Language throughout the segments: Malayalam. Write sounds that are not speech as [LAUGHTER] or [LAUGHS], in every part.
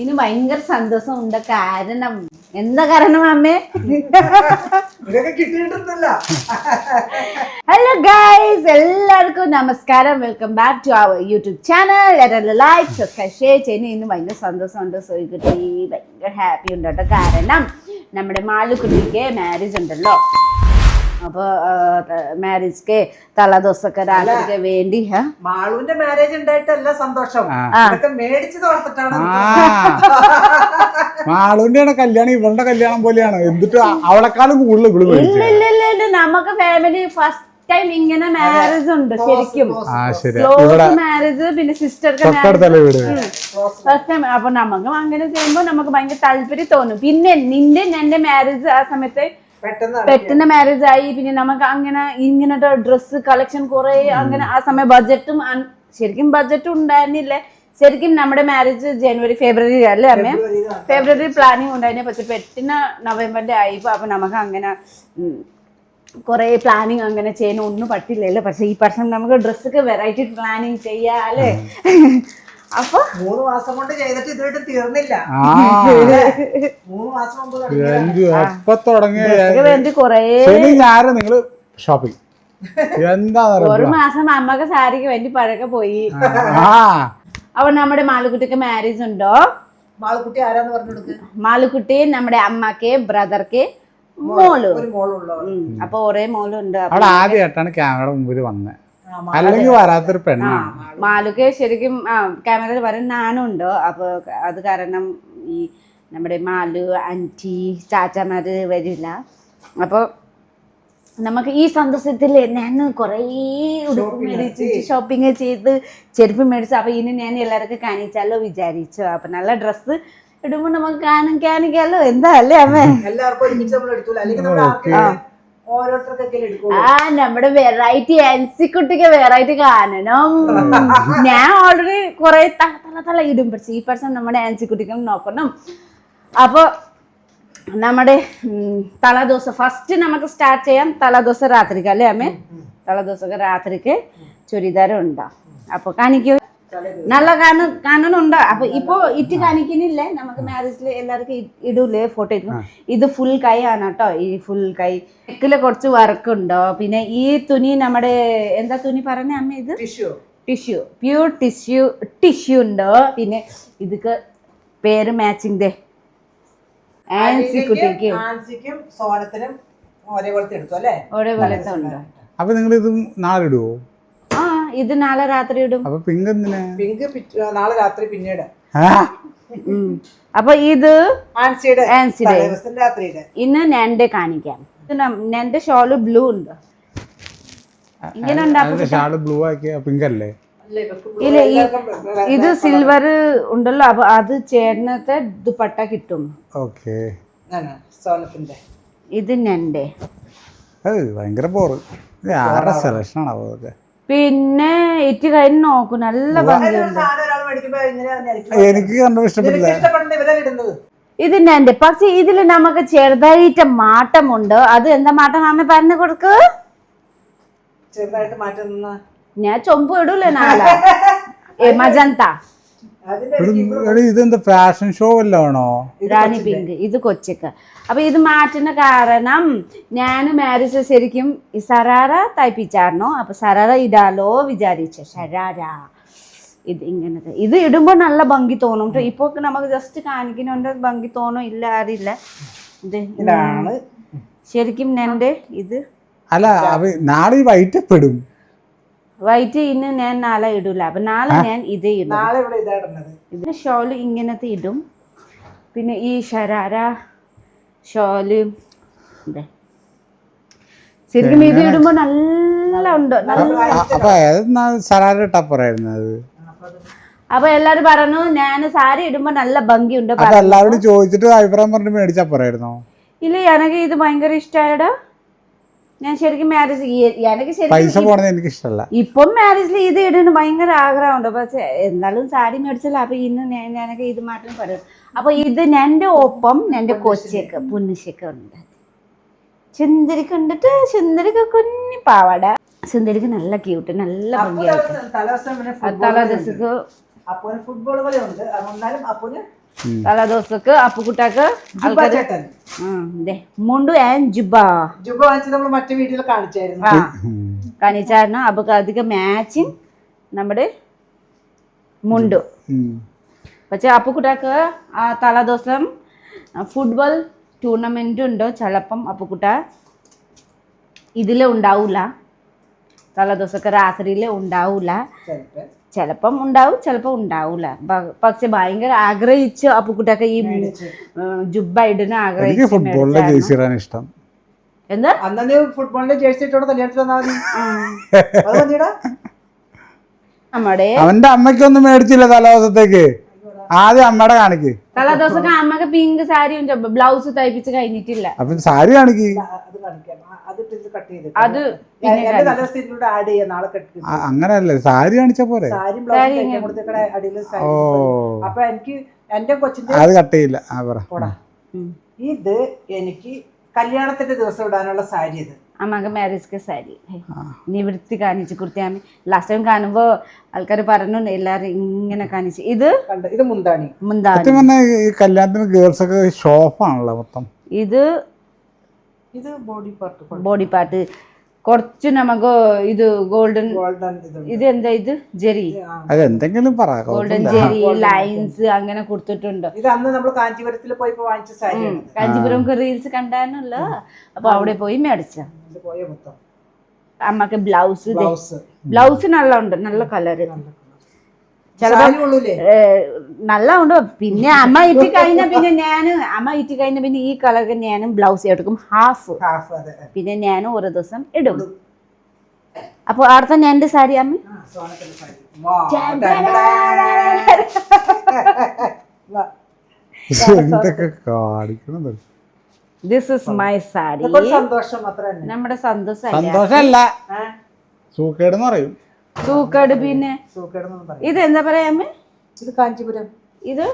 ഇനി ഭയങ്കര സന്തോഷം ഉണ്ട് കാരണം എന്താ കാരണം അമ്മേ ഹലോ ഗൈസ് എല്ലാവർക്കും നമസ്കാരം. Welcome back to our YouTube channel like subscribe share ചെയ്യുന്ന. ഇന്ന് ഭയങ്കര സന്തോഷമുണ്ട്. സോയിക്കുട്ടി ഭയങ്കര ഹാപ്പി ഉണ്ട്? കേട്ടോ കാരണം നമ്മുടെ മാളുക്കുട്ടിക്ക് മാരേജ് ഉണ്ടല്ലോ. അപ്പോൾ മാരേജ്ക്ക് തലദിവസമൊക്കെ രാത്രിക്ക് വേണ്ടി ഹാ? മാളുവിന്റെ മാരേജ് ഉണ്ടായിട്ടല്ല സന്തോഷം. മേടിച്ചു തോർത്തിട്ടാണ് മാളുവിന്റെ കല്യാണം ഇവളുടെ കല്യാണം പോലെയാണ്. എന്നിട്ട് അവളെക്കാളും കൂടുതൽ ഇല്ല നമുക്ക് ഫാമിലി ഫസ്റ്റ് ടൈം ഇങ്ങനെ മാരേജ് ഉണ്ട് ശരിക്കും. മാരേജ് പിന്നെ സിസ്റ്റർക്ക് ഫസ്റ്റ് ടൈം അപ്പൊ നമുക്ക് അങ്ങനെ ചെയ്യുമ്പോൾ നമുക്ക് ഭയങ്കര താല്പര്യം തോന്നും. പിന്നെ നിന്റെ എന്റെ മാരേജ് ആ സമയത്ത് പെട്ടെന്ന് മാരേജ് ആയി പിന്നെ നമുക്ക് അങ്ങനെ ഇങ്ങനത്തെ ഡ്രസ്സ് കളക്ഷൻ കുറെ അങ്ങനെ ആ സമയം ബഡ്ജറ്റും ശരിക്കും ബഡ്ജറ്റും ഉണ്ടായിരുന്നില്ല. ശരിക്കും നമ്മുടെ മാരേജ് ജനുവരി ഫെബ്രുവരി അല്ലേ അമ്മ? ഫെബ്രുവരി പ്ലാനിങ് ഉണ്ടായിരുന്നു പക്ഷെ പെട്ടെന്ന് നവംബറിന്റെ ആയിപ്പോ അപ്പൊ നമുക്ക് അങ്ങനെ കുറെ കുറേ പ്ലാനിങ് അങ്ങനെ ചെയ്യാൻ ഒന്നും പറ്റില്ലല്ലോ. പക്ഷെ ഈ വർഷം നമുക്ക് ഡ്രസ്സൊക്കെ വെറൈറ്റി പ്ലാനിങ് ചെയ്യാം അല്ലേ? അപ്പൊ മൂന്ന് മാസം കൊണ്ട് ചെയ്തിട്ട് ഇതുവരെ തീർന്നില്ല. മൂന്ന് മാസം മുമ്പ് തുടങ്ങി. ഞായറ് നിങ്ങൾ ഷോപ്പിംഗ് എന്താ ഒരു മാസം അമ്മയ്ക്ക് സാരിക്ക് വേണ്ടി പഴക്കെ പോയി. ആ. അപ്പൊ നമ്മുടെ മാളുക്കുട്ടിക്ക് മാരേജ് ഉണ്ടോ? മാളുക്കുട്ടി ആരാന്ന് പറഞ്ഞു കൊടുക്ക്? മാളുക്കുട്ടി നമ്മുടെ അമ്മയ്ക്ക് ബ്രദർക്ക് മോൾ. അപ്പൊ ഒരേ മോളുണ്ട്. ആദ്യമായിട്ടാണ് ക്യാമറയുടെ മുമ്പിൽ വന്നത് അല്ലെങ്കിൽ വരാത്തൊരു പെണ്ണാണ്. മാലുക്ക് ശരിക്കും ആ ക്യാമറയിൽ വരാൻ നാണുണ്ട്. അപ്പൊ അത് കാരണം ഈ നമ്മുടെ മാലു ആന്റി ചാച്ചമാര് വരില്ല. അപ്പൊ നമുക്ക് ഈ സന്തോഷത്തിൽ ഞാൻ കുറേ ഉടുപ്പ് മേടിച്ച് ഷോപ്പിംഗ് ചെയ്ത് ചെരുപ്പ് മേടിച്ചു. അപ്പൊ ഇനി ഞാൻ എല്ലാവർക്കും കാണിച്ചാലോ വിചാരിച്ചു. അപ്പൊ നല്ല ഡ്രസ്സ് ഇടുമ്പോ നമുക്ക് കാണിക്കാനിക്കാലോ കാണിക്കാലോ. എന്താ അല്ലേ അമ്മ? എല്ലാവർക്കും ആ നമ്മുടെ വെറൈറ്റി കുട്ടിക്ക് വെറൈറ്റി കാണണം. [LAUGHS] ഞാൻ ഓൾറെഡി കുറെ തല തല തല ഇടും. പക്ഷെ ഈ person നമ്മുടെ കുട്ടിക്കും നോക്കണം. അപ്പൊ നമ്മുടെ തലദോശ ഫസ്റ്റ് നമുക്ക് സ്റ്റാർട്ട് ചെയ്യാം തലദോശ രാത്രിക്ക് അല്ലേ അമ്മേ? തലേദിവസം രാത്രിക്ക് ചുരിദാരം ഉണ്ടാവും അപ്പൊ കാണിക്കൂ. നല്ല കാണ കാണുന്നുണ്ടോ അപ്പൊ ഇപ്പൊ ഇറ്റ് കാണിക്കുന്നില്ലേ. നമുക്ക് മാരേജിൽ എല്ലാവർക്കും ഇടൂലേ ഫോട്ടോ ഇത് ഫുൾ കൈ ആണ് കേട്ടോ. ഈ ഫുൾ കൈ. നെക്കിൽ കുറച്ച് വർക്ക് ഉണ്ടോ? പിന്നെ ഈ തുണി നമ്മുടെ എന്താ തുണി പറഞ്ഞ അമ്മ ഇത്? Tissue tissue pure tissue tissue ഉണ്ടോ? പിന്നെ ഇതൊക്കെ പേര് മാച്ചിങ് ദേ. ആൻസി കുട്ടിക്ക്. ആൻസിക്കും ഒരേപോലത്തെ എടുത്തു അല്ലേ? ഉണ്ടോ അപ്പൊ നിങ്ങൾ ഇത് നാളെ ഇടുവോ ആ ഇത് നാളെ രാത്രി ഇടും. അപ്പൊ പിങ്ക് എന്തിനാ? പിങ്ക് പിറ്റ്- നാളെ രാത്രി പിന്നീട്. ആ. ഉം. അപ്പൊ ഇത് ആൻസിയുടെ ആൻസിയുടെ. ദിവസം രാത്രിയുടെ ഇന്ന് ഞണ്ട് കാണിക്കാം. ഇത് നം- ഞണ്ട് ഷോൾ ബ്ലൂ ഉണ്ട്. ഇങ്ങനെ അതിന്റെ ഷാൾ ബ്ലൂ ആക്കിയ പിങ്ക് അല്ലേ? അല്ല ഇവർക്ക് ഇല്ല ഈ ഇത് സിൽവർ ഉണ്ടല്ലോ അപ്പൊ അത് ചേർന്നത്തെ ദുപ്പട്ട കിട്ടും. ഓക്കെ. ആണ് സോനത്തിന്റെ. ഇത് നെന്റെ അത് ഭയങ്കര ബോറ് ഇത് ആരുടെ സെലക്ഷൻ ആണ് അതൊക്കെ? പിന്നെ ഇറ്റ് കഴിഞ്ഞ് നോക്കും. നല്ല ഭംഗിയുണ്ട്. എനിക്ക് കണ്ടു ഇഷ്ടപ്പെട്ടില്ല. നിനക്ക് ഇഷ്ടപ്പെടുന്ന ഇവരല്ലേ ഇടുന്നത്? ഇത് ഞണ്ട് പക്ഷെ ഇതിൽ നമുക്ക് ചെറുതായിട്ട് മാറ്റമുണ്ട്. അത് എന്താ മാറ്റം? അമ്മ പറഞ്ഞു കൊടുക്ക്. ചെറുതായിട്ട് മാറ്റം ഞാൻ ചൊമ്പ് ഇടൂലേ നാളെ. [LAUGHS] മജന്ത. ഇതെന്താ ഫാഷൻ ഷോ വല്ലതും ആണോ? റാണി പിങ്ക് ഇത് കൊച്ചക്ക. അപ്പൊ ഇത് മാറ്റുന്ന കാരണം ഞാൻ മാരേജ് ശരിക്കും സറാറ തയ്പ്പിച്ചായിരുന്നു അപ്പൊ സറാറ ഇടാലോ വിചാരിച്ച. ശരാര ഇത് ഇങ്ങനത്തെ. ഇത് ഇടുമ്പോ നല്ല ഭംഗി തോന്നും. ഇപ്പൊ നമുക്ക് ജസ്റ്റ് കാണിക്കുന്നുണ്ട് ഭംഗി തോന്നും ഇല്ല അറിയില്ല. ഇത് ശരിക്കും എന്റെ ഇത്. അല്ല നാളെ ഈ വൈറ്റ് ഇന്ന് ഞാൻ നാളെ ഇടൂല. അപ്പൊ നാളെ ഞാൻ ഇത് ഇടും. നാളെ ഇവിടെ ഇതാടുന്നത് ഇതിന് ഷോൾ ഇങ്ങനത്തെ ഇടും. പിന്നെ ഈ ഷരാര ഷോൽ ഇതെ. ശരിക്കും ഇത് ഇടുമ്പോ നല്ല ഉണ്ട് അപ്പൊ എല്ലാരും പറഞ്ഞു ഞാൻ സാരി ഇടുമ്പോ നല്ല ഭംഗിയുണ്ട് ഉണ്ട് എല്ലാവരോടും ചോദിച്ചിട്ട് അഭിപ്രായം പറഞ്ഞിട്ട് മേടിച്ചാ പോരായിരുന്നോ? ഇല്ല എനിക്ക് ഇത് ഭയങ്കര ഇഷ്ടമായടാ ഞാൻ ശരിക്കും മാരേജ് എനിക്ക് ശരിക്കും പൈസ പോണത് എനിക്ക് ഇഷ്ടമല്ല ഇപ്പം മാരേജിൽ ഇത് ഇടുന്ന ഭയങ്കര ആഗ്രഹമുണ്ട്. പക്ഷെ എന്നാലും സാരി മേടിച്ചില്ല അപ്പൊ ഇന്ന് ഞാൻ ഞാനൊക്കെ ഇത് മാത്രം പറയും. അപ്പൊ ഇത് എന്റെ ഒപ്പം എന്റെ കൊച്ചേക്ക് പുന്നിശക്ക് ഉണ്ട്. സുന്ദരി ഉണ്ടിട്ട് സുന്ദരിക്ക് കുഞ്ഞി പാവാട. സുന്ദരിക്ക് നല്ല ക്യൂട്ട് നല്ല ഭംഗിയായിട്ട്. തലേ ദിവസം ഫുട്ബോൾ കളി ഉണ്ട്. എന്നാലും അപ്പോന് തലദോസക്ക് അപ്പുക്കുട്ടാക്ക് മുണ്ടു ആൻഡ് ജുബ. ജുബ വാങ്ങിച്ച് നമ്മൾ മറ്റു വീട്ടിൽ കാണിച്ചായിരുന്നു. ആ. കാണിച്ചായിരുന്നു അപ്പൊ അധികം മാച്ചിങ് നമ്മുടെ മുണ്ടു. പക്ഷെ അപ്പുക്കുട്ടാക്ക് ആ തലദിവസം ഫുട്ബോൾ ടൂർണമെന്റ് ഉണ്ടോ? ചിലപ്പം അപ്പുക്കുട്ട ഇതിൽ ഉണ്ടാവില്ല തലദിവസമൊക്കെ രാത്രിയിൽ ഉണ്ടാവില്ല ചിലപ്പോ ഉണ്ടാവും ചിലപ്പോൾ ഉണ്ടാവൂല. പക്ഷെ ഭയങ്കര ആഗ്രഹിച്ച് അപ്പുക്കുട്ടൊക്കെ ഈ ജുബ ഇടുന്ന എനിക്ക് ആഗ്രഹിച്ച് ജേഴ്സി ഇടാൻ ഇഷ്ടം. എന്താ? അന്ന് ഫുട്ബോളിന്റെ ജേഴ്സി ഇട്ടോടെ കല്യാണത്തിൽ വന്നാൽ നമ്മുടെ അവന്റെ അമ്മയ്ക്കൊന്നും മേടിച്ചില്ല തലദിവസത്തേക്ക്. ആദ്യം അമ്മയുടെ കാണിക്ക്. തലദിവസം അമ്മയ്ക്ക് പിങ്ക് സാരിയും ബ്ലൗസ് തയ്പ്പിച്ച് കഴിഞ്ഞിട്ടില്ല. അപ്പൊ സാരി കാണിക്ക്. ഇത് കട്ട് അത് ആഡ് ചെയ്യാം നാളെ കട്ട് അങ്ങനെയല്ലേ സാരി കാണിച്ച പോരെ? സാരി ബ്ലൗസ് തയ്ക്കാൻ കൊടുത്തേക്കടെ അടിയിൽ സാരി അപ്പൊ എനിക്ക് എന്റെ കൊച്ചിന്റെ അത് കട്ട് ചെയ്യില്ല. ആ പറ. പോടാ. ഇത് എനിക്ക് കല്യാണത്തിന്റെ ദിവസം ഇടാനുള്ള സാരി ഇത്. അമ്മയ്ക്ക് മാരേജ് സാരി. നീ നിവൃത്തി കാണിച്ച് കുർത്തിയാമി ലാസ്റ്റ് ടൈം കാണുമ്പോ ആൾക്കാർ പറഞ്ഞു എല്ലാരും ഇങ്ങനെ കാണിച്ച്. ഇത് കണ്ട് ഇത് മുന്താണി. മുന്താണി. കല്യാണത്തിന് ഗേൾസ് ഒക്കെ ഷോപ്പാണല്ലോ മൊത്തം. ഇത് ഇത് ബോഡി പാർട്ട് ബോഡി പാർട്ട്. കുറച്ച് നമുക്ക് ഇത് ഗോൾഡൻ ഗോൾഡൻ ഇത് എന്താ ഇത്? ജെറി. അത് എന്തെങ്കിലും പറ ഗോൾഡൻ ജെറി ലൈൻസ് അങ്ങനെ കൊടുത്തിട്ടുണ്ട്. ഇത് അന്ന് നമ്മൾ കാഞ്ചീപുരത്തിൽ പോയപ്പോ വാങ്ങിച്ച സാരിയാണ് കാഞ്ചീപുരം റീൽസ് കണ്ടായിരുന്നല്ലോ? അപ്പൊ അവിടെ പോയി മേടിച്ച. ഇത് പോയ മൊത്തം. അമ്മയ്ക്ക് ബ്ലൗസ് ബ്ലൗസ്. ബ്ലൗസ് നല്ല ഉണ്ട് നല്ല കളറ് ഉള്ളൂലേ നല്ല ഉണ്ട് പിന്നെ അമ്മ ഇറ്റി കഴിഞ്ഞ പിന്നെ ഞാൻ അമ്മ ഇറ്റി കഴിഞ്ഞ പിന്നെ ഈ കളർ ഞാനും ബ്ലൗസ് എടുക്കും. ഹാഫ് ഹാഫ് പിന്നെ ഞാനും ഒരു ദിവസം ഇടും. അപ്പൊ അടുത്ത ഞാൻ എന്റെ സാരി. അമ്മ ദിസ് ഇസ് മൈ സാരി ഒരു സന്തോഷം നമ്മുടെ സന്തോഷമല്ല? സൂക്കേടെന്ന് പറയും. സൂക്കേട് പിന്നെ. ഇത് എന്താ പറയാ അമ്മ? ഇത് കാഞ്ചീപുരം. ഇത്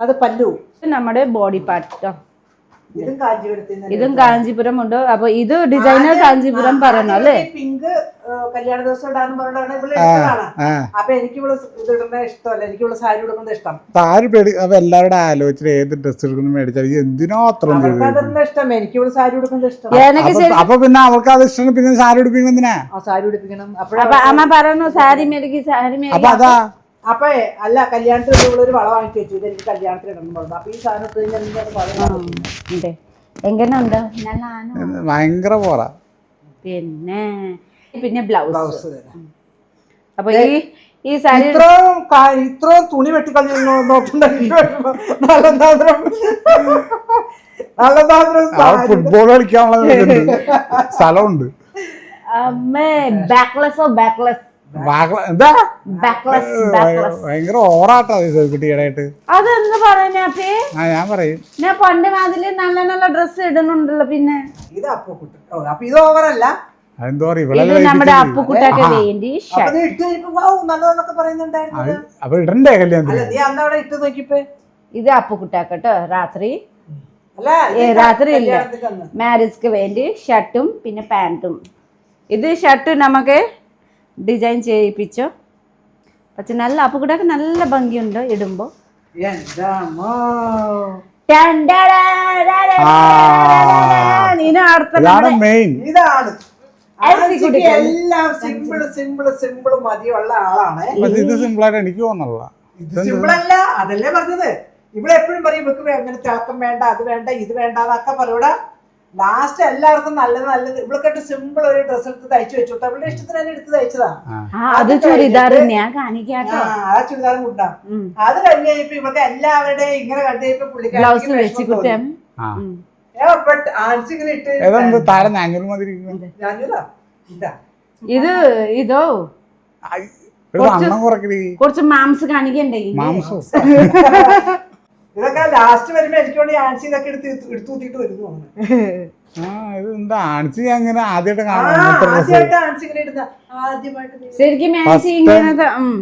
അത് പല്ലു. നമ്മുടെ ബോഡി പാർട്ട് നിന്ന് ഇതും കാഞ്ചീപുരം ഉണ്ട് അപ്പൊ ഇത് ഡിസൈനർ കാഞ്ചീപുരം പറഞ്ഞു അല്ലേ? പിങ്ക് കല്യാണ ദിവസം ഇടാന്ന് പറഞ്ഞാണ് ഇവിടെ അപ്പൊ എനിക്ക് ഇവിടെ ഇതിടുന്ന ഇടുന്ന ഇഷ്ടമല്ല. എനിക്ക് ഇവിടെ സാരി ഉടുക്കുന്നത് ഇഷ്ടം. സാരി പേടി അപ്പൊ എല്ലാവരുടെ ആലോചിച്ചിട്ട് ഏത് ഡ്രസ് എടുക്കണം മേടിച്ചാൽ എന്തിനോ അത്ര ഇഷ്ടം? എനിക്ക് ഇവിടെ സാരി ഉടുക്കുന്നത് ഇഷ്ടം. അപ്പൊ പിന്നെ അവർക്ക് അത് ഇഷ്ടം പിന്നെ സാരി ഉടുപ്പിക്കണം സാരി ഉടുപ്പിക്കണം. അപ്പൊ അമ്മ പറഞ്ഞു സാരി മേടിക്കും സാരി മേടിക്കും. അപ്പൊ അതാ അപ്പൊ അല്ല കല്യാണത്തിന് ഇവിടെ ഒരു വള വാങ്ങിച്ചു വെച്ചു. ഇത് എനിക്ക് കല്യാണത്തിന് ഇടണം പറഞ്ഞു. അപ്പൊ ഈ സാധനം ഇട്ട് കഴിഞ്ഞാൽ എനിക്ക് അത് വള ഉണ്ട്? എങ്ങനെയുണ്ട് നല്ലതാണോ ഭയങ്കര പോറ. പിന്നെ പിന്നെ ബ്ലൗസ്. ബ്ലൗസ് തരാം അപ്പൊ ഈ ഈ സാരി ഇത്രയും കാ- ഇത്രയും തുണി വെട്ടിക്കളഞ്ഞു നോക്കുന്നുണ്ടെങ്കിൽ നല്ല സാധനം. നല്ല സാധനം ആ ഫുട്ബോൾ കളിക്കാനുള്ള ഇതുണ്ട്. സ്ഥലമുണ്ട്. അമ്മേ ബാക്ക്ലെസ്സോ ബാക്ക്ലെസ് ബാക്ക- എന്താ? ഭയങ്കര ഓറാട്ടാ കുട്ടിയുടെയായിട്ട്. അതെന്ത് പറയാ അപ്പേ? ആ ഞാൻ പറയും. ഞാൻ പണ്ട് മാതിരി നല്ല നല്ല ഡ്രസ് ഇടുന്നുണ്ടല്ലോ പിന്നെ. ഇത് അപ്പൊ കുട്ടി ഓ അപ്പൊ ഇത് ഓവറല്ല. അതെന്തോ നമ്മുടെ അപ്പുക്കുട്ടൊക്കെ വേണ്ടി അപ്പൊ ഇടണ്ടേ കല്യാണത്തിന്? ഇത് അപ്പുക്കുട്ടാക്കട്ടോ രാത്രി. രാത്രി ഇല്ല. മാരേജ്ക്ക് വേണ്ടി ഷർട്ടും പിന്നെ പാന്റും ഇത് ഷർട്ട് നമുക്ക് ഡിസൈൻ ചെയ്യിപ്പിച്ചു. പക്ഷെ നല്ല അപ്പൊ കൂടെ നല്ല ഭംഗിയുണ്ട് ഇടുമ്പോ. എല്ലാം സിമ്പിൾ സിമ്പിൾ സിമ്പിൾ മതിയുള്ള ആളാണ്. ഇത് സിമ്പിൾ ആയിട്ട് എനിക്ക് തോന്നുന്നില്ല. സിമ്പിൾ അല്ല. അതല്ലേ പറഞ്ഞത്? ഇവിടെ എപ്പോഴും പറയും വെക്കുമ്പോ അങ്ങനെ തിളക്കം വേണ്ട അത് വേണ്ട ഇത് വേണ്ട എന്നൊക്കെ പറയൂടെ. ലാസ്റ്റ് എല്ലാവർക്കും നല്ലത് നല്ലത്. ഇവൾക്കിട്ട് സിമ്പിൾ ഒരു ഡ്രസ്സ് എടുത്ത് തയ്ച്ചു വെച്ചു അവളുടെ ഇഷ്ടത്തിന് തന്നെ എടുത്ത് തയ്ച്ചതാണ് ആ. അത് ചുരിദാർ ഞാൻ കാണിക്കാട്ടോ ആ, ചുരിദാർ ഉം. അത് കഴിഞ്ഞ് കഴിഞ്ഞപ്പോ ഇവർക്ക് എല്ലാവരുടെയും ഇങ്ങനെ കണ്ടു കഴിഞ്ഞപ്പോ ഇതാ ഇത്. കുറച്ച് മാംസ് കാണിക്കണ്ടേ? മാംസം? [LAUGHS] ഇതൊക്കെ ലാസ്റ്റ് വരുമ്പോ എനിക്ക് വേണ്ടി ആൻസി ഇതൊക്കെ എടുത്ത് എടുത്തു വരുന്നു തോന്നുന്നു. ആ ഇത് എന്താ ആണിച്ച് ഞാൻ ഇങ്ങനെ ആദ്യമായിട്ട് ആ, കാണാം ഇങ്ങനത്തെ ഡ്രസ്സ് ആദ്യമായിട്ട് ആൻസി ഇങ്ങനെ ഇടുന്ന ആദ്യമായിട്ട് നീ- ശരിക്കും മാൻസി ഇങ്ങനത്തെ ഉം.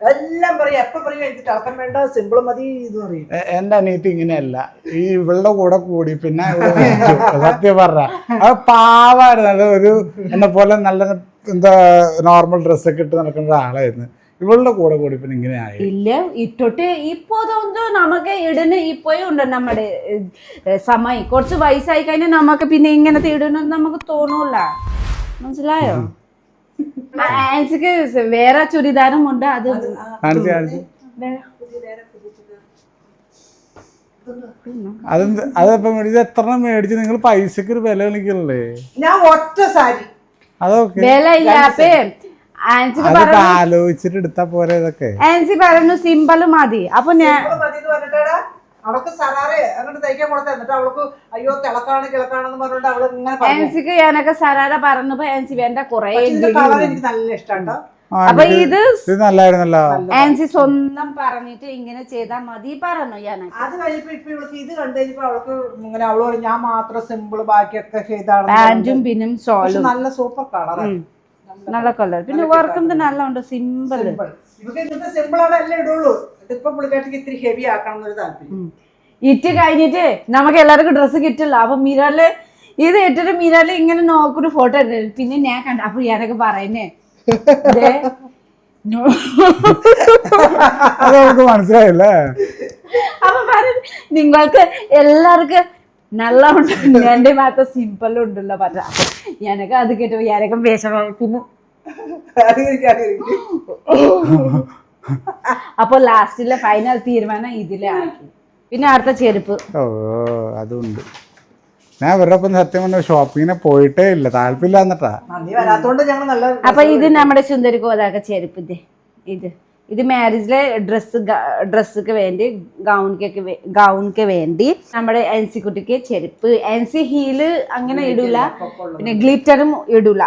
എല്ലാം പറയും. എപ്പൊ പറയും? എനിക്ക് തിളക്കം വേണ്ട സിമ്പിൾ മതി എന്ന് പറയും. എ- എന്റെ അനിയത്തി ഇങ്ങനെയല്ല. ഈ ഇവളുടെ കൂടെ കൂടി പിന്നെ. സത്യം പറഞ്ഞ. അത് പാവായിരുന്നു. അത് ഒരു എന്നെ പോലെ നല്ല എന്താ നോർമൽ ഡ്രസ്സൊക്കെ ഇട്ട് നടക്കുന്ന ഒരാളായിരുന്നു. ഇവളുടെ കൂടെ കൂടി പിന്നെ ഇങ്ങനെ ആയി. ഇല്ല ഇട്ടോട്ട് ഇപ്പോതൊന്നും നമുക്ക് ഇടുന്ന ഇപ്പോഴും ഉണ്ട് നമ്മുടെ സമയം. കുറച്ച് വയസ്സായി കഴിഞ്ഞാൽ നമുക്ക് പിന്നെ ഇങ്ങനത്തെ ഇടണമെന്ന് നമുക്ക് തോന്നൂല. മനസ്സിലായോ? ആൻസിക്ക് വേറെ ചുരിദാറും ഉണ്ട് അത് അതെന്ത് അതപ്പം എത്ര മേടിച്ച് നിങ്ങൾ പൈസക്ക് ഒരു വില കളിക്കല്ലേ ഞാൻ ഒറ്റ സാരി. അതൊക്കെ. വില ഇല്ലാപ്പേ പറഞ്ഞു ആലോചിച്ചിട്ട് എടുത്താ പോരെ ഇതൊക്കെ. ആൻസി പറഞ്ഞു സിമ്പിൾ മതി. അപ്പൊ ഞാൻ അവൾക്ക് സറാറെ അങ്ങോട്ട് തയ്ക്കാൻ കൊടുത്ത. എന്നിട്ട് അവൾക്ക് അയ്യോ തിളക്കാണ് കിളക്കാണെന്ന് പറഞ്ഞിട്ട് അവൾ ഇങ്ങനെ പറഞ്ഞു. ആൻസിക്ക് ഞാനൊക്കെ സരാര പറഞ്ഞപ്പോ ആൻസി വേണ്ട കൊറേ ഇതിന്റെ കളർ എനിക്ക് നല്ല ഇഷ്ടമാണ് അപ്പൊ ഇത് നല്ലായിരുന്നല്ലോ. ആൻസി സ്വന്തം പറഞ്ഞിട്ട് ഇങ്ങനെ ചെയ്താൽ മതി പറഞ്ഞു ഞാൻ അത് കഴിഞ്ഞപ്പോ ഇപ്പൊ ഇവൾക്ക് ഇത് കണ്ടു അവൾക്ക് ഇങ്ങനെ ഞാൻ മാത്രം സിമ്പിൾ ബാക്കിയൊക്കെ ചെയ്താണ് പാന്റും പിന്നും നല്ല സൂപ്പർ കളർ നല്ല കളർ പിന്നെ വർക്കും നല്ല ഉണ്ട് സിമ്പിൾ ആണ് എല്ലാം ഇടുള്ളൂ. ഇതിപ്പോ പുള്ളിക്കാട്ടിക്ക് ഇത്തിരി ഹെവി ആക്കണം എന്നൊരു താല്പര്യം ഇറ്റ് കഴിഞ്ഞിട്ട് നമുക്ക് എല്ലാവർക്കും ഡ്രസ്സ് കിട്ടില്ല. അപ്പൊ മിറൽ ഇത് ഇട്ടിട്ട് മിറൽ ഇങ്ങനെ നോക്കൊരു ഫോട്ടോ എടുത്തു പിന്നെ ഞാൻ കണ്ട അപ്പൊ ഞാനൊക്കെ പറയുന്നേ മനസ്സിലായില്ലേ? അപ്പൊ പറഞ്ഞു നിങ്ങൾക്ക് എല്ലാവർക്കും നല്ല ഉണ്ട്. എന്റെ മാത്രം സിമ്പിൾ ഉണ്ടല്ലോ. പറഞ്ഞ അപ്പൊ ഞാനൊക്കെ അത് കേട്ടു ഞാനൊക്കെ വിഷമം പിന്നെ. അപ്പൊ ലാസ്റ്റിലെ ഫൈനൽ തീരുമാനം ഇതിലെ ആക്കി. പിന്നെ അടുത്ത ചെരുപ്പ്. ഓ അതുണ്ട്. ഞാൻ ഇവരുടെ ഒപ്പം സത്യം പറഞ്ഞ ഷോപ്പിങ്ങിനെ പോയിട്ടേ ഇല്ല. താല്പര്യമില്ല എന്നിട്ടാ അപ്പൊ ഇത് നമ്മുടെ സുന്ദരി കോതാക്ക ചെരുപ്പ് ഇത്. ഇത്. ഇത് മാരേജിലെ ഡ്രസ്സ് ഡ്രസ്സൊക്കെ വേണ്ടി ഗൗണിക്കൊക്കെ ഗൗണിക്ക് വേണ്ടി നമ്മുടെ എൻസി കുട്ടിക്ക് ചെരുപ്പ്. എൻസി ഹീൽ അങ്ങനെ ഇടൂല. പിന്നെ ഗ്ലിറ്ററും ഇടൂല.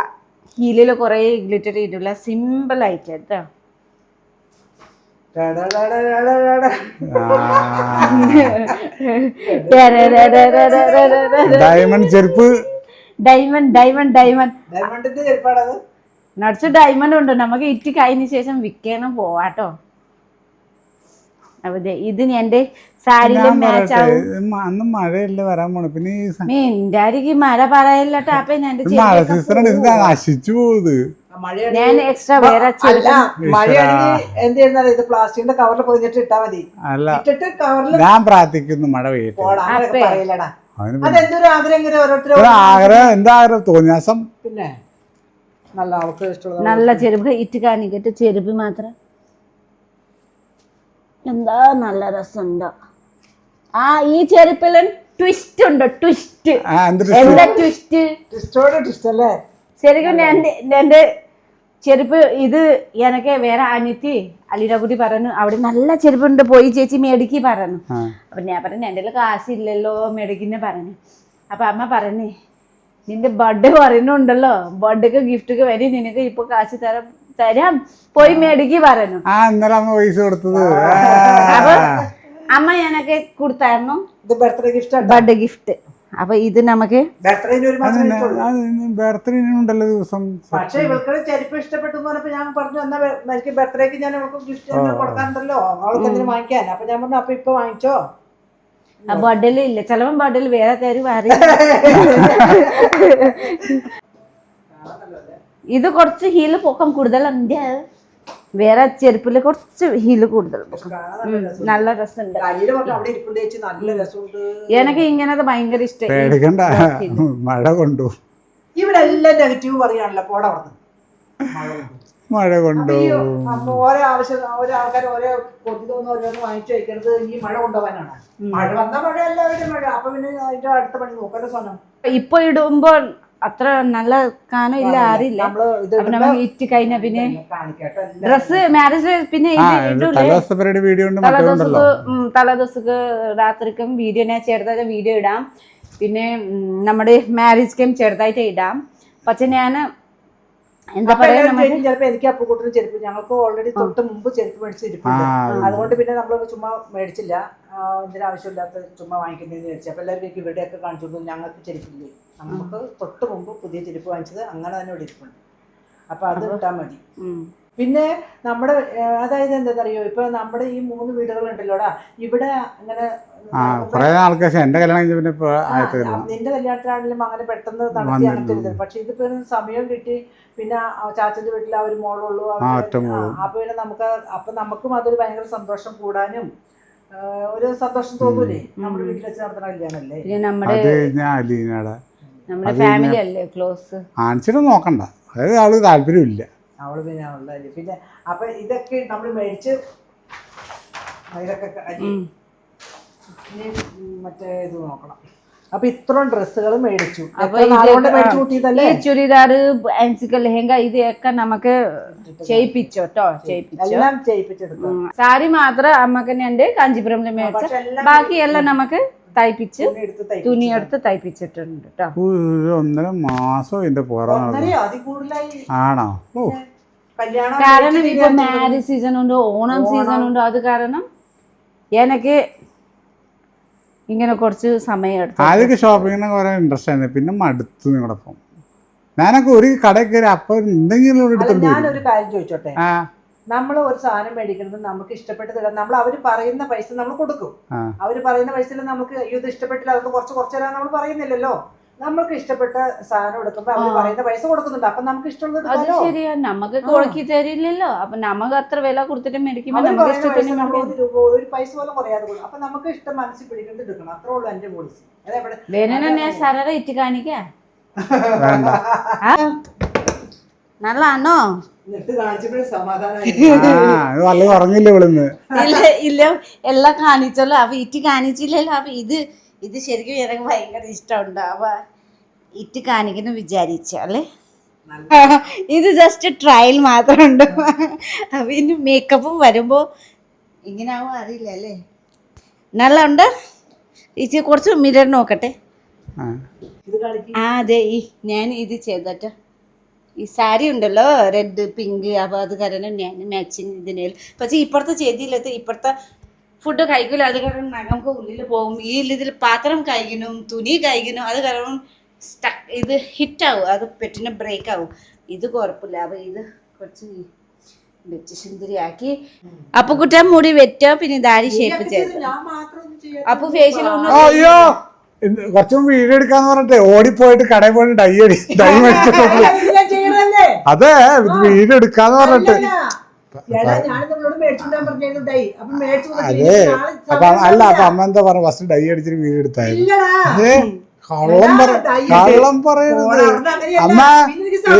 ഹീലിൽ കുറെ ഗ്ലിറ്റർ ചെയ്തിട്ടുള്ള സിമ്പിൾ ആയിട്ട് കേട്ടോ. ഡയമണ്ട് ചെരുപ്പ്. ഡയമണ്ട് ഡയമണ്ട് ഡയമണ്ട് ഡയമണ്ടിന്റെ ചെരുപ്പാണത്? നടിച്ച് ഡയമണ്ട് ഉണ്ട്. നമുക്ക് ഇറ്റ് കഴിഞ്ഞ ശേഷം വിൽക്കാനും പോവാട്ടോ. ഇത് എന്റെ സാരിയിൽ മാച്ച് ആവും. അന്ന് മഴയല്ലേ വരാൻ പോണു. പിന്നെ ആയിരിക്കും മഴ ഞാൻ മഴ സീസൺ നശിച്ചു പോകുന്നത് ഞാൻ എക്സ്ട്രാ വേറെ അല്ല മഴയാണെങ്കിൽ എന്ത് ഇത് പ്ലാസ്റ്റിക്കിന്റെ കവറിൽ പൊതിഞ്ഞിട്ട് ഇട്ടാ മതി. അല്ല ഇട്ടിട്ട് കവറിൽ ഞാൻ പ്രാർത്ഥിക്കുന്നു മഴ പെയ്യും പോടാ അങ്ങനെയൊക്കെ അപ്പേ. പറയില്ലടാ. അതെന്തൊരു ആഗ്രഹം ഇങ്ങനെ ഓരോരുത്തരും ആഗ്രഹം എന്താ ആഗ്രഹം തോന്നിയാസം പിന്നെ. നല്ല അവൾക്ക് ഇഷ്ടമുള്ള നല്ല ചെരുപ്പ് ഇറ്റ് കാണിക്കട്ട് ചെരുപ്പ് മാത്രം. എന്താ നല്ല രസമുണ്ടോ. ആ ഈ ചെരുപ്പിലും ട്വിസ്റ്റ് ഉണ്ട് ട്വിസ്റ്റ് ആ ട്വിസ്റ്റ് എന്താ ട്വിസ്റ്റ് അല്ലേ? ശരിക്കും എന്റെ എന്റെ ചെരുപ്പ് ഇത് എനക്ക് വേറെ അനിയത്തി അലിരകുട്ടി പറഞ്ഞു അവിടെ നല്ല ചെരുപ്പുണ്ട് പോയി ചേച്ചി മേടിക്ക് പറഞ്ഞു. ആ. അപ്പൊ ഞാൻ പറഞ്ഞു എന്റെ കാശില്ലല്ലോ മേടിക്കുന്ന പറഞ്ഞു. അപ്പൊ അമ്മ പറഞ്ഞു നിന്റെ ബർത്ത്ഡേ പറയുന്നുണ്ടല്ലോ ബർത്ത്ഡേക്ക് ഗിഫ്റ്റ് വരി നിനക്ക് ഇപ്പൊ കാശ് തരാം തരാം. പോയി മേടിക്ക് പറഞ്ഞു ആ ഇന്നലെ അമ്മ പൈസ കൊടുത്തത്. അപ്പൊ അമ്മ ഞാനൊക്കെ കൊടുത്തായിരുന്നു. ഇത് ബർത്ത്ഡേ ഗിഫ്റ്റ് ബർത്ത്ഡേ ഗിഫ്റ്റ് അപ്പൊ ഇത് നമുക്ക് ബർത്ത്ഡേന് ഒരു മാസം കഴിഞ്ഞിട്ടുള്ളൂ. ബർത്ത്ഡേ ഉണ്ടല്ലോ ദിവസം. പക്ഷേ ഇവൾക്ക് ചെരുപ്പ് ഇഷ്ടപ്പെട്ടു പറഞ്ഞപ്പോ ഞാൻ പറഞ്ഞു എന്നാ എനിക്ക് ബർത്ത്ഡേക്ക് ഞാൻ ഇവൾക്ക് ഗിഫ്റ്റ് കൊടുക്കാറുണ്ടല്ലോ. അവൾക്ക് എന്തിനു വാങ്ങിക്കാൻ? അപ്പൊ ഞാൻ പറഞ്ഞു അപ്പൊ ഇപ്പൊ വാങ്ങിച്ചോ. ഇല്ല ചിലപ്പം ബർത്ത്ഡേയിൽ വേറെ തരും വേറെ [LAUGHS] ഇത് കുറച്ച് ഹീൽ പൊക്കം കൂടുതലുണ്ട് വേറെ ചെരുപ്പിൽ കുറച്ച് ഹീൽ കൂടുതൽ നല്ല രസമുണ്ട്. കയ്യിൽ അവിടെ ഇരിപ്പുണ്ട് ചേച്ചി നല്ല രസമുണ്ട്. എനിക്ക് ഇങ്ങനത്തെ ഭയങ്കര ഇഷ്ടം. മഴ കൊണ്ടു. ഇവിടെ എല്ലാം നെഗറ്റീവ് പറയാണല്ലോ പോട മഴ കൊണ്ടു. ഓരോ ആവശ്യം ഓരോ ആൾക്കാർ ഓരോ കൊതി തോന്നുന്ന ഓരോന്ന് വാങ്ങിച്ചു വെക്കണത് ഈ മഴ കൊണ്ടുപോകാനാണ്. മഴ വന്ന മഴ എല്ലാവരും മഴ. അപ്പൊ പിന്നെ അതിന്റെ അടുത്ത പണി നോക്കല്ലോ സ്വന്തം. ഇപ്പൊ ഇടുമ്പോൾ അത്ര നല്ല കാനം ഇല്ല അറിയില്ല ഇത് അപ്പൊ നമ്മൾ ഇറ്റ് കഴിഞ്ഞ പിന്നെ ഡ്രസ് മാരേജ് പിന്നെ തലേദിവസക്ക് രാത്രിക്കും വീഡിയോ ഞാൻ ചെറുതായിട്ട് വീഡിയോ ഇടാം. പിന്നെ നമ്മുടെ മാരേജ് ചെറുതായിട്ട് ഇടാം. പക്ഷെ ഞാൻ എന്താ പറയാ ചിലപ്പോ എനിക്ക് അപ്പുകൂട്ടിന് ചെരുപ്പ് ഞങ്ങൾക്ക് ഓൾറെഡി തൊട്ട് മുമ്പ് ചെരുപ്പ് മേടിച്ച് ആ ഇരിപ്പുണ്ട് അത് അതുകൊണ്ട് പിന്നെ നമ്മൾ ചുമ്മാ മേടിച്ചില്ല. ഇതിന് ആവശ്യമില്ലാത്ത ചുമ്മാ വാങ്ങിക്കുന്നതെന്ന് വിചാരിച്ചു. അപ്പോൾ എല്ലാവരും എനിക്ക് ഇവിടെയൊക്കെ കാണിച്ചു കൊടുത്തു. ഞങ്ങൾക്ക് ചെരുപ്പില്ലേ നമുക്ക് തൊട്ട് മുമ്പ് പുതിയ ചെരുപ്പ് വാങ്ങിച്ചത് അങ്ങനെ തന്നെ ഇവിടെ ഇരിപ്പുണ്ട്. അപ്പോൾ അത് ഇട്ടാൽ മതി. പിന്നെ നമ്മുടെ അതായത് എന്താണെന്നറിയോ ഇപ്പൊ നമ്മുടെ ഈ മൂന്ന് വീടുകളുണ്ടല്ലോടാ ഇവിടെ അങ്ങനെ എന്റെ കല്യാണം പിന്നെ നിന്റെ കല്യാണത്തിനാണെങ്കിലും അങ്ങനെ പെട്ടെന്ന് നടത്തി പക്ഷെ ഇതിപ്പോ സമയം കിട്ടി. പിന്നെ ചാച്ചന്റെ വീട്ടിൽ ആ ഒരു മോളുള്ളൂ. അപ്പൊ പിന്നെ നമുക്ക് അപ്പൊ നമുക്കും അതൊരു ഭയങ്കര സന്തോഷം കൂടാനും ഒരു സന്തോഷം തോന്നൂലേ? നമ്മുടെ വീട്ടിൽ വെച്ച് നടത്തുന്ന കല്യാണല്ലേ പിന്നെ നമ്മുടെ അത് ഞാൻ അലീനയുടെ നമ്മുടെ ഫാമിലി അല്ലേ ക്ലോസ് ആൻസിനെ നോക്കണ്ട. അതായത് ആൾ താല്പര്യമില്ല. അവൾ പിന്നെ അവളുടെ പിന്നെ അപ്പൊ ഇതൊക്കെ നമ്മൾ മേടിച്ച് ഇതൊക്കെ അരി ഇനി മറ്റേ ഇത് നോക്കണം. അപ്പൊ ഇത്രയും ഡ്രസ്സുകൾ മേടിച്ചു. ഈ ചുരിദാർ അൻസിക്കൽ ലെഹങ്ക ഇതൊക്കെ നമുക്ക് ചെയ്യിപ്പിച്ചു കേട്ടോ ചെയ്യിപ്പിച്ചു. എല്ലാം ചെയ്യിപ്പിച്ചെടുത്തു. ഉം. സാരി മാത്രം അമ്മയ്ക്ക് ഉണ്ട് കാഞ്ചീപുരമിൽ മേടിച്ച. ബാക്കിയെല്ലാം നമുക്ക് തയ്പ്പിച്ച് തുണി എടുത്ത് തയ്പ്പിച്ചിട്ടുണ്ട് കേട്ടോ ഒന്നര മാസം ഇതിന്റെ ആണോ? കാരണം ഇപ്പൊ മാരേജ് സീസൺ ഉണ്ട് ഓണം സീസൺ ഉണ്ട്. അത് കാരണം എനിക്ക് ഇങ്ങനെ കുറച്ച് സമയം എടുത്തു ആദ്യമൊക്കെ ഷോപ്പിങ്ങിന് കുറെ ഇൻട്രസ്റ്റ് ആയിരുന്നു. പിന്നെ മടുത്തു നിങ്ങളുടെ ഒപ്പം ഞാനൊക്കെ ഒരു കടയിൽ കയറി അപ്പൊ എന്തെങ്കിലും. ഞാനൊരു കാര്യം ചോദിച്ചോട്ടെ? ആ. നമ്മൾ ഒരു സാധനം മേടിക്കുന്നത് നമുക്ക് ഇഷ്ടപ്പെട്ടത് നമ്മൾ അവർ പറയുന്ന പൈസ നമ്മൾ കൊടുക്കും. അവർ അവർ പറയുന്ന പൈസയിൽ നമുക്ക് ഇത് ഇഷ്ടപ്പെട്ടില്ല അവർക്ക് കുറച്ച് കുറച്ച് തരാൻ നമ്മൾ പറയുന്നില്ലല്ലോ. നമ്മൾക്ക് ഇഷ്ടപ്പെട്ട സാധനം എടുക്കുമ്പോ അവർ പറയുന്ന പൈസ കൊടുക്കുന്നുണ്ട്. അപ്പൊ നമുക്ക് ഇഷ്ടമുള്ളത് അത്. ശരിയാ. നമുക്ക് കൊടുക്കി തരില്ലല്ലോ. അപ്പൊ നമുക്ക് അത്ര വില കൊടുത്തിട്ട് മേടിക്കുമ്പോ നമുക്ക് ഇഷ്ടത്തിന്. ഒരു പൈസ പോലും കുറയാതെ കൊടുക്കും. അപ്പൊ നമുക്ക് ഇഷ്ടം മനസ്സിൽ പിടിക്കേണ്ടി എടുക്കണം. അത്രേ ഉള്ളൂ എന്റെ പോളിസി അതെവിടെ വേണേ സരറ ഇറ്റ് കാണിക്ക? വേണ്ട. [LAUGHS] നല്ലാണോ പറഞ്ഞില്ല ഇവിടുന്ന്. ഇല്ല ഇല്ല. എല്ലാം കാണിച്ചല്ലോ. അപ്പൊ ഇറ്റ് കാണിച്ചില്ലല്ലോ. അപ്പൊ ഇത് ഇത് ശരിക്കും എനിക്ക് ഭയങ്കര ഇഷ്ടമുണ്ട്. അപ്പൊ ഇറ്റ് കാണിക്കുന്നു വിചാരിച്ച അല്ലേ? [LAUGHS] ഇത് ജസ്റ്റ് ട്രയൽ മാത്രമുണ്ട്. ഉണ്ട് പിന്നെ മേക്കപ്പും വരുമ്പോ ഇങ്ങനെ ആവും അറിയില്ല അല്ലേ? നല്ല ഉണ്ട് ഇച്ചി കുറച്ച് മിരർ നോക്കട്ടെ. ആ. അതെ ഈ ഞാൻ ഇത് ചെയ്തിട്ട്. ഈ സാരി ഉണ്ടല്ലോ റെഡ് പിങ്ക് അപ്പോൾ അത് കാരണം ഞാൻ മാച്ചിങ് ഇതിനെ പക്ഷേ ഇപ്പുറത്തെ ചെയ്തില്ലത് ഇപ്പുറത്തെ ഫുഡ് കഴിക്കില്ല അത് കാരണം നമുക്ക് ഉള്ളിൽ പോകും. ഈ ഇതിൽ പാത്രം കഴിക്കണം തുണി കഴിക്കണം അത് കാരണം സ്റ്റക്ക് ഇത് ഹിറ്റാവും അത് പെട്ടിന് ബ്രേക്ക് ആവും. ഇത് കുഴപ്പമില്ല അപ്പം ഇത് കുറച്ച് വെച്ച് സുന്ദരിയാക്കി അപ്പൊ കുട്ട മുടി വെറ്റോ പിന്നെ ദാരി ഷേപ്പ് ചെയ്തു. അപ്പൊ ഫേഷ്യൽ അയ്യോ! കുറച്ചും വീഡിയോ എടുക്കാന്ന് പറഞ്ഞിട്ട് ഓടിപ്പോയിട്ട് കടയിൽ പോയിട്ട് ഡൈ അടി ഡൈ മേടിച്ചിട്ട് ഞാൻ ചെയ്യണല്ലേ? അതെ വീഡിയോ എടുക്കാന്ന് പറഞ്ഞിട്ട്. അതെ. അപ്പൊ അല്ല അപ്പൊ അമ്മ എന്താ പറഞ്ഞു? ഫസ്റ്റ് ഡൈ അടിച്ചിട്ട് വീഡിയോ എടുത്തായിരുന്നു. കള്ളം പറ കള്ളം പറയരുത്. അമ്മ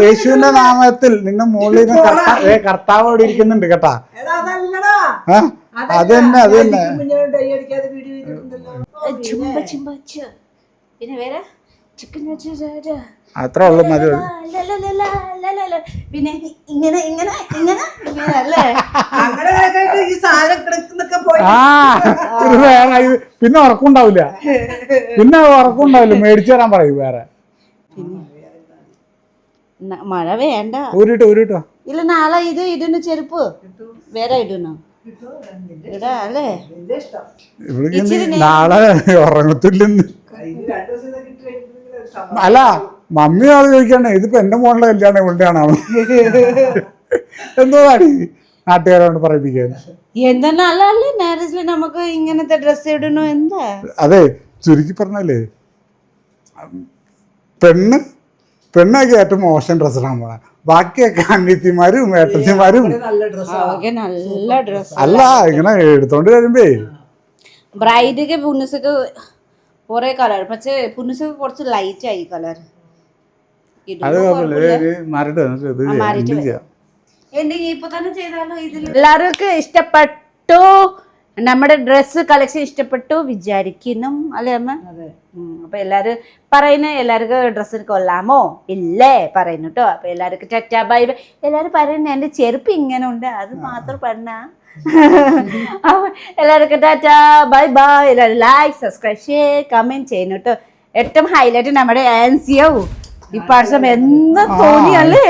യേശുവിന്റെ നാമത്തിൽ നിന്റെ മുകളിൽ ഏ കർത്താവ് അവിടെ ഇരിക്കുന്നുണ്ട് കേട്ടാ. അത് തന്നെ അത് തന്നെ. പിന്നെ വേറെ? ചിക്കൻ അത്രേ ഉള്ളു മതി. പിന്നെ ഇങ്ങനെ ഇങ്ങനെ ഇങ്ങനെ ഇങ്ങനെ അല്ലേ? അങ്ങനെ കേട്ടിട്ട് ഈ സാധനം കിടക്കുന്നൊക്കെ പോയി. ആ ഇത് വേറെ ഇത് പിന്നെ ഉറക്കുണ്ടാവില്ല പിന്നെ ഉറക്കമുണ്ടാവില്ല. മേടിച്ചു തരാൻ പറയും വേറെ. മഴ വേണ്ട. ഊരിട്ടോ ഊരിട്ടോ ഇല്ല നാളെ ഇത് ഇടുന്ന ചെരുപ്പ്. വേറെ ഇടുന്നു. നാളെ ഉറങ്ങത്തില്ലെന്ന്. അല്ല മമ്മി അത് ചോദിക്കണേ ഇതിപ്പോ എന്റെ മോളുടെ കല്യാണം ഇവിടെയാണോ എന്തോന്നാണ് നാട്ടുകാരോട് പറയിപ്പിക്കാൻ എന്താ അല്ലേ മാരേജിൽ നമുക്ക് ഇങ്ങനത്തെ ഡ്രസ്സ് ഇടണോ എന്താ? അതെ ചുരുക്കി പറഞ്ഞാലേ പെണ്ണ് പെണ്ണൊക്കെ ഏറ്റവും മോശം ഡ്രസ്സിടാൻ പോണ. ബാക്കിയൊക്കെ അനിയത്തിമാരും ഏട്ടത്തിമാരും. നല്ല അല്ല ഇങ്ങനെ എടുത്തോണ്ട് വരുമ്പേ. ബ്രൈഡൊക്കെ പുണ്ണുസൊക്കെ കുറേ കളർ പക്ഷേ പുണ്ണുസൊക്കെ കുറച്ച് ലൈറ്റ് ആയി കളർ എല്ലാവർക്കും ഇഷ്ടപ്പെട്ടു. നമ്മുടെ ഡ്രസ്സ് കളക്ഷൻ ഇഷ്ടപ്പെട്ടു. വിചാരിക്കുന്നു അല്ലേ അമ്മ? അപ്പൊ എല്ലാരും പറയുന്ന എല്ലാവർക്കും ഡ്രസ്സ് കൊള്ളാമോ? ഇല്ലേ? പറയുന്നു കേട്ടോ അപ്പൊ എല്ലാവർക്കും ചറ്റാ ബൈ ബൈ. എല്ലാരും പറയുന്ന എന്റെ ചെരുപ്പ് ഇങ്ങനെ ഉണ്ട്. അത് മാത്രം പറഞ്ഞ [LAUGHS] അപ്പൊ എല്ലാവർക്കും ടാറ്റാ ബൈ ബൈ. എല്ലാവരും ലൈക്ക് സബ്സ്ക്രൈബ് ഷെയർ കമന്റ് ചെയ്യുന്നു കേട്ടോ ഏറ്റവും ഹൈലൈറ്റ് നമ്മുടെ ആൻസിയാവും ഈ എന്ന് തോന്നിയല്ലേ?